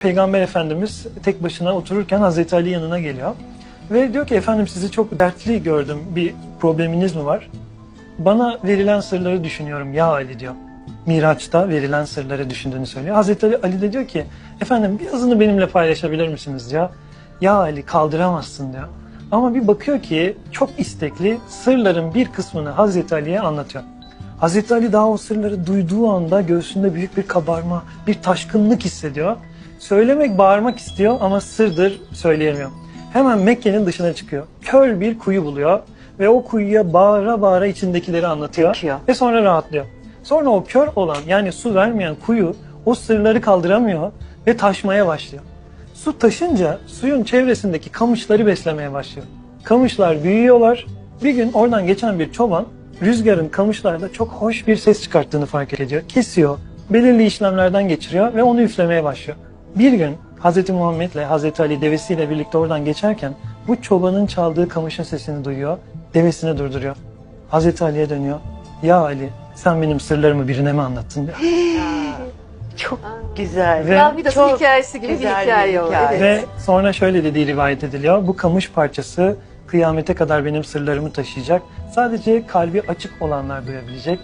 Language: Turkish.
Peygamber Efendimiz tek başına otururken Hazreti Ali yanına geliyor. Ve diyor ki efendim sizi çok dertli gördüm. Bir probleminiz mi var? Bana verilen sırları düşünüyorum ya Ali diyor. Miraç'ta verilen sırları düşündüğünü söylüyor. Hazreti Ali, Ali de diyor ki efendim birazını benimle paylaşabilir misiniz diyor. Ya Ali kaldıramazsın diyor. Ama bir bakıyor ki çok istekli sırların bir kısmını Hazreti Ali'ye anlatıyor. Hazreti Ali daha o sırları duyduğu anda göğsünde büyük bir kabarma, bir taşkınlık hissediyor. Söylemek, bağırmak istiyor ama sırdır söyleyemiyor. Hemen Mekke'nin dışına çıkıyor. Kör bir kuyu buluyor ve o kuyuya bağıra bağıra içindekileri anlatıyor. Döküyor. Ve sonra rahatlıyor. Sonra o kör olan yani su vermeyen kuyu o sırları kaldıramıyor ve taşmaya başlıyor. Su taşınca suyun çevresindeki kamışları beslemeye başlıyor. Kamışlar büyüyorlar. Bir gün oradan geçen bir çoban rüzgarın kamışlarda çok hoş bir ses çıkarttığını fark ediyor. Kesiyor, belirli işlemlerden geçiriyor ve onu üflemeye başlıyor. Bir gün Hz. Muhammed ile Hz. Ali devesiyle birlikte oradan geçerken bu çobanın çaldığı kamışın sesini duyuyor, devesini durduruyor. Hz. Ali'ye dönüyor. Ya Ali sen benim sırlarımı birine mi anlattın diyor. Çok güzel. Ve- bir Çok hikayesi gibi güzel bir hikaye o. hikaye. Evet. Ve sonra şöyle dediği rivayet ediliyor. Bu kamış parçası kıyamete kadar benim sırlarımı taşıyacak. Sadece kalbi açık olanlar duyabilecek.